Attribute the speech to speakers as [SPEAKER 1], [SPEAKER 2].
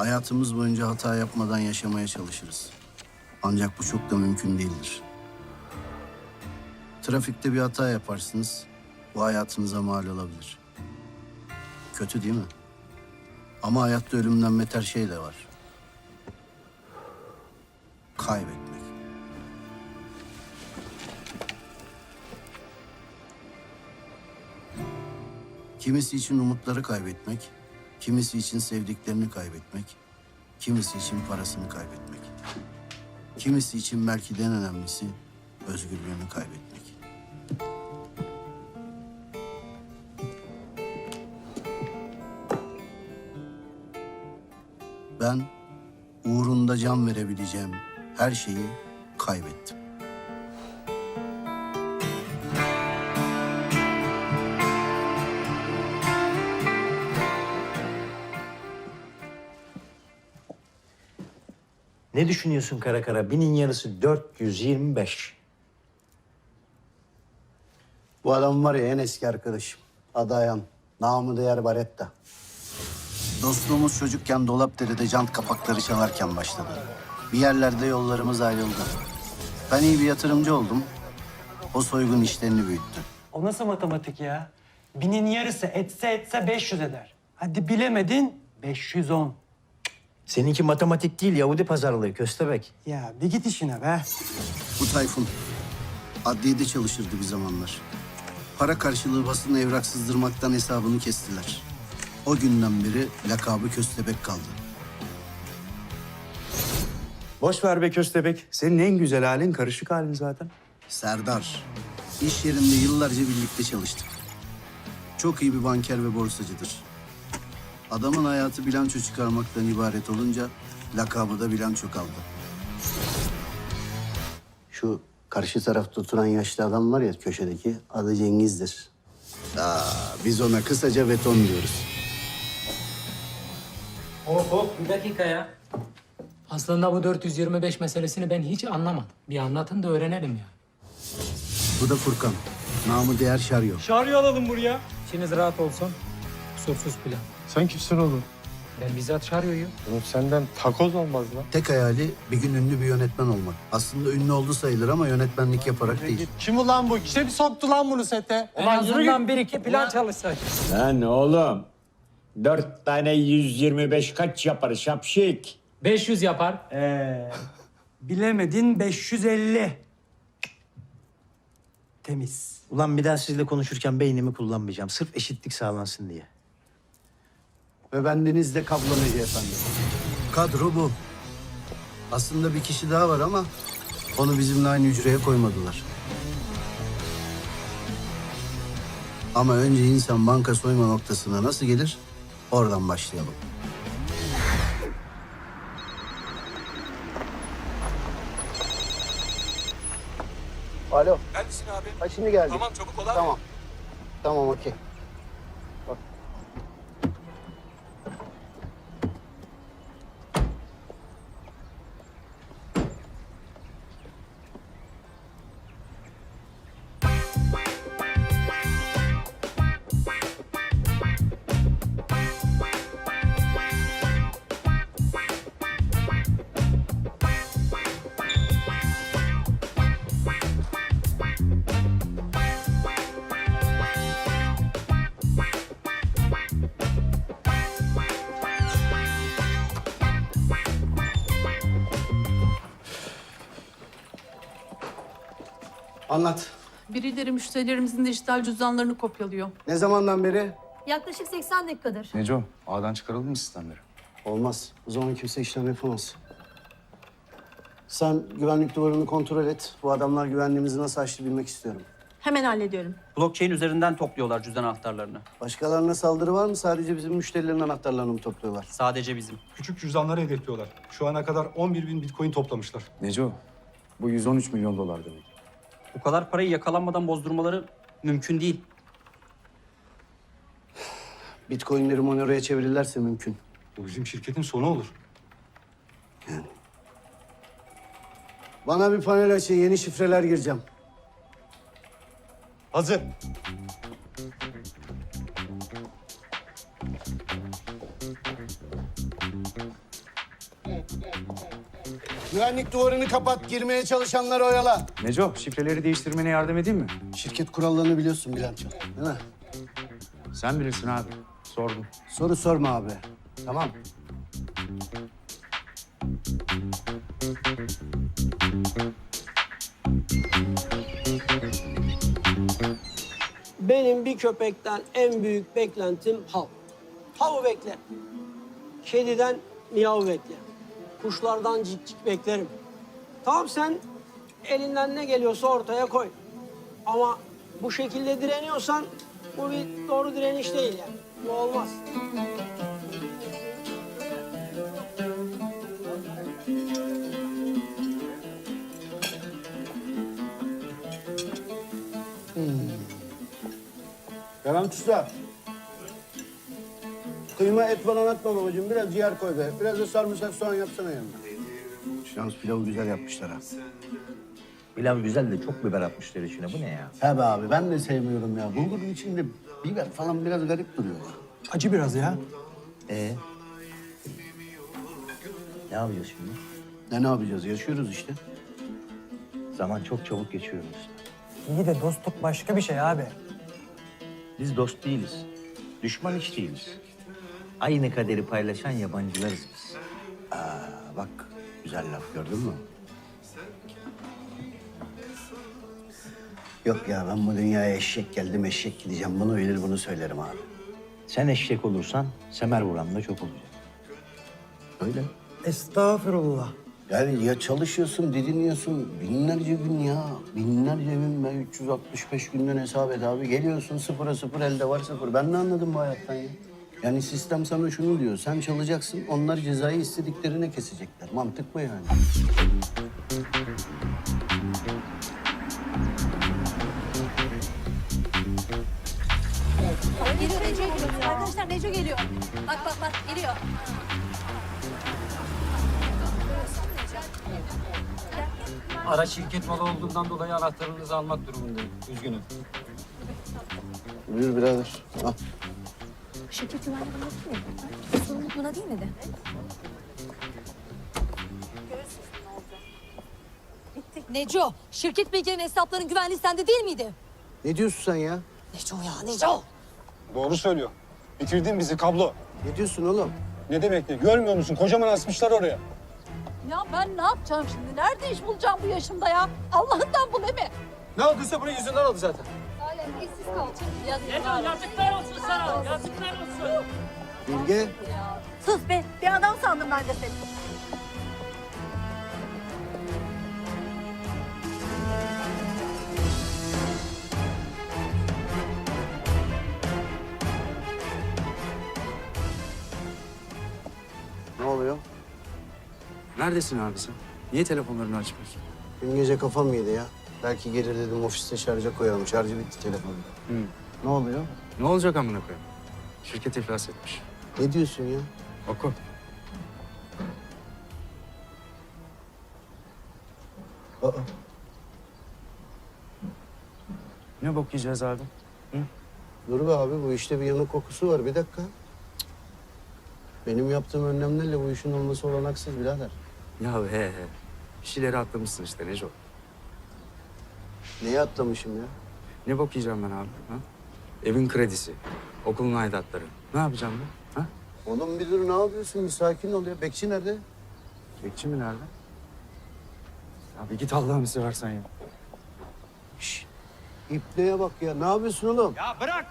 [SPEAKER 1] Hayatımız boyunca hata yapmadan yaşamaya çalışırız. Ancak bu çok da mümkün değildir. Trafikte bir hata yaparsınız, bu hayatınıza mal olabilir. Kötü değil mi? Ama hayatta ölümden beter şey de var. Kaybetmek. Kimisi için umutları kaybetmek, kimisi için sevdiklerini kaybetmek, kimisi için parasını kaybetmek. Kimisi için belki de en önemlisi özgürlüğünü kaybetmek. Ben uğrunda can verebileceğim her şeyi kaybettim.
[SPEAKER 2] Ne düşünüyorsun kara kara? Binin yarısı 425.
[SPEAKER 1] Bu adam var ya en eski arkadaşım. Adı Ayhan. Namı değer Baretta. Dostluğumuz çocukken Dolapdere'de jant kapakları çalarken başladı. Bir yerlerde yollarımız ayrıldı. Ben iyi bir yatırımcı oldum. O soygun işlerini büyüttü.
[SPEAKER 3] O nasıl matematik ya? Binin yarısı etse etse 500 eder. Hadi bilemedin 510.
[SPEAKER 2] Seninki matematik değil, Yahudi pazarlığı, köstebek.
[SPEAKER 3] Ya bir git işine be.
[SPEAKER 1] Bu Tayfun. Adliyede çalışırdı bir zamanlar. Para karşılığı basın evrak sızdırmaktan hesabını kestiler. O günden beri lakabı köstebek kaldı.
[SPEAKER 4] Boş ver be köstebek. Senin en güzel halin karışık halin zaten.
[SPEAKER 1] Serdar. İş yerinde yıllarca birlikte çalıştık. Çok iyi bir banker ve borsacıdır. Adamın hayatı bilanço çıkarmaktan ibaret olunca lakabı da bilanço kaldı. Şu karşı tarafta oturan yaşlı adam var ya köşedeki adı Cengiz'dir. Aa, biz ona kısaca beton diyoruz.
[SPEAKER 5] Hop hop bir dakika ya.
[SPEAKER 6] Aslında bu 425 meselesini ben hiç anlamadım. Bir anlatın da öğrenelim ya.
[SPEAKER 1] Bu da Furkan. Namı değer Şaryo.
[SPEAKER 3] Çağrı'yı alalım buraya.
[SPEAKER 6] İçiniz rahat olsun. Kusursuz plan.
[SPEAKER 7] Sen kimsin oğlum?
[SPEAKER 6] Ben bizzat çağırıyorum.
[SPEAKER 7] Oğlum senden takoz olmaz lan.
[SPEAKER 1] Tek hayali bir gün ünlü bir yönetmen olmak. Aslında ünlü oldu sayılır ama yönetmenlik yaparak değil.
[SPEAKER 7] Kim ulan bu? Kim soktu lan bunu sete?
[SPEAKER 6] En azından bir iki plan çalışsak.
[SPEAKER 8] Lan oğlum. Dört tane 125 kaç yapar şapşik?
[SPEAKER 6] 500 yapar.
[SPEAKER 3] Ee, bilemedin 550. Temiz.
[SPEAKER 2] Ulan bir daha sizle konuşurken beynimi kullanmayacağım. Sırf eşitlik sağlansın diye.
[SPEAKER 1] Ve bendeniz de kablo Necip efendim. Kadro bu. Aslında bir kişi daha var ama onu bizimle aynı hücreye koymadılar. Ama önce insan banka soyma noktasına nasıl gelir? Oradan başlayalım. Alo.
[SPEAKER 7] Neredesin abi?
[SPEAKER 1] Ha şimdi geldik.
[SPEAKER 7] Tamam çabuk ol abi.
[SPEAKER 1] Tamam. Tamam okey. Anlat.
[SPEAKER 9] Birileri müşterilerimizin dijital cüzdanlarını kopyalıyor.
[SPEAKER 1] Ne zamandan beri?
[SPEAKER 10] Yaklaşık 80 dakikadır.
[SPEAKER 7] Neco, ağdan çıkarıldı mı sistemleri?
[SPEAKER 1] Olmaz. O zaman kimse işlem yapamaz. Sen güvenlik duvarını kontrol et. Bu adamlar güvenliğimizi nasıl açtı bilmek istiyorum.
[SPEAKER 10] Hemen hallediyorum.
[SPEAKER 5] Blockchain üzerinden topluyorlar cüzdan anahtarlarını.
[SPEAKER 1] Başkalarına saldırı var mı? Sadece bizim müşterilerin anahtarlarını mı topluyorlar?
[SPEAKER 5] Sadece bizim.
[SPEAKER 11] Küçük cüzdanları hedefliyorlar. Şu ana kadar 11 bin bitcoin toplamışlar.
[SPEAKER 7] Neco, bu 113 milyon dolar demek.
[SPEAKER 5] Bu kadar parayı yakalanmadan bozdurmaları mümkün değil.
[SPEAKER 1] Bitcoin'leri Monero'ya çevirirlerse mümkün.
[SPEAKER 11] Bu bizim şirketin sonu olur.
[SPEAKER 1] Bana bir panel açın. Yeni şifreler gireceğim.
[SPEAKER 7] Hazır.
[SPEAKER 1] Güvenlik duvarını kapat, girmeye çalışanları oyala.
[SPEAKER 4] Neco, şifreleri değiştirmene yardım edeyim mi?
[SPEAKER 1] Şirket kurallarını biliyorsun Bülent'ciğim, değil mi?
[SPEAKER 4] Sen bilirsin abi. Sordum.
[SPEAKER 1] Soru sorma abi. Tamam.
[SPEAKER 12] Benim bir köpekten en büyük beklentim hav. Hav beklerim. Kediden miyav beklerim. Kuşlardan cik cik beklerim. Tamam sen elinden ne geliyorsa ortaya koy. Ama bu şekilde direniyorsan bu bir doğru direniş değil yani. Bu olmaz.
[SPEAKER 1] Levent Usta. Kıyma et falan atma babacığım. Biraz ciğer koy be. Biraz da sarımsak soğan yapsana yanına. Yalnız pilavı güzel yapmışlar ha.
[SPEAKER 2] Pilav güzel de çok biber atmışlar içine. Bu ne ya?
[SPEAKER 1] He be abi ben de sevmiyorum ya. Bulgurun içinde biber falan biraz garip duruyor.
[SPEAKER 3] Acı biraz ya.
[SPEAKER 2] Ee? Ne yapacağız şimdi?
[SPEAKER 1] Ne ne yapacağız? Yaşıyoruz işte.
[SPEAKER 2] Zaman çok çabuk geçiyor usta.
[SPEAKER 3] İyi de dostluk başka bir şey abi.
[SPEAKER 2] Biz dost değiliz. Düşman hiç değiliz. Aynı kaderi paylaşan yabancılarız biz.
[SPEAKER 1] Aa, bak güzel laf gördün mü? Yok ya ben bu dünyaya eşek geldim eşek gideceğim. Bunu bilir bunu söylerim abi.
[SPEAKER 2] Sen eşek olursan semer vuran da çok olacak.
[SPEAKER 1] Öyle.
[SPEAKER 3] Estağfurullah.
[SPEAKER 1] Yani ya çalışıyorsun, didiniyorsun binlerce gün ya. Binlerce gün ben 365 günden hesap et abi. Geliyorsun sıfıra sıfır elde var sıfır. Ben ne anladım bu hayattan ya? Yani sistem sana şunu diyor. Sen çalacaksın, onlar cezayı istediklerine kesecekler. Mantık bu yani.
[SPEAKER 10] Geliyor Neco geliyor. Arkadaşlar Neco geliyor. Bak bak bak geliyor.
[SPEAKER 5] Araç şirket malı olduğundan dolayı anahtarınızı almak durumundayım. Üzgünüm.
[SPEAKER 1] Buyur birader. Al.
[SPEAKER 10] Şirket güvenliği değil mi? Sorumluluk buna değil miydi? Neco, şirket bilgilerinin hesapların güvenliği sende değil miydi?
[SPEAKER 1] Ne diyorsun sen ya?
[SPEAKER 10] Neco ya, Neco.
[SPEAKER 11] Doğru söylüyor. Bitirdin bizi kablo.
[SPEAKER 1] Ne diyorsun oğlum?
[SPEAKER 11] Ne demek ne? Görmüyor musun? Kocaman asmışlar oraya.
[SPEAKER 9] Ya ben ne yapacağım şimdi? Nerede iş bulacağım bu yaşımda ya? Allah'ından bul mi?
[SPEAKER 11] Ne olduysa bunun yüzünden oldu zaten.
[SPEAKER 10] İşsiz kalacak.
[SPEAKER 9] Neco yazıklar olsun sana. Yazıklar olsun.
[SPEAKER 1] Bilge.
[SPEAKER 10] Sus be, bir adam sandım ben de seni.
[SPEAKER 1] Ne oluyor?
[SPEAKER 4] Neredesin abi sen? Niye telefonlarını açmıyorsun?
[SPEAKER 1] Dün gece kafam yedi ya. Belki gelir dedim ofiste şarja koyalım. Şarjı bitti telefonun.
[SPEAKER 4] Hı.
[SPEAKER 1] Ne oluyor?
[SPEAKER 4] Ne olacak amına koyayım? Şirket iflas etmiş.
[SPEAKER 1] Ne diyorsun ya?
[SPEAKER 4] Oku.
[SPEAKER 1] Aa,
[SPEAKER 4] Ne bok yiyeceğiz abi?
[SPEAKER 1] dur be abi bu işte bir yanık kokusu var. Bir dakika. Benim yaptığım önlemlerle bu işin olması olanaksız birader.
[SPEAKER 4] Ya he he. Bir şeyleri atlamışsın işte Neco.
[SPEAKER 1] Neyi atlamışım ya?
[SPEAKER 4] Ne bok yiyeceğim ben abi? Ha? Evin kredisi, okulun aidatları. Ne yapacağım ben? Ha?
[SPEAKER 1] Oğlum bir dur ne yapıyorsun? Bir sakin ol ya. Bekçi nerede?
[SPEAKER 4] Bekçi mi nerede? Abi git Allah'ını seversen ya.
[SPEAKER 1] İpneye bak ya. Ne yapıyorsun oğlum?
[SPEAKER 3] Ya bırak.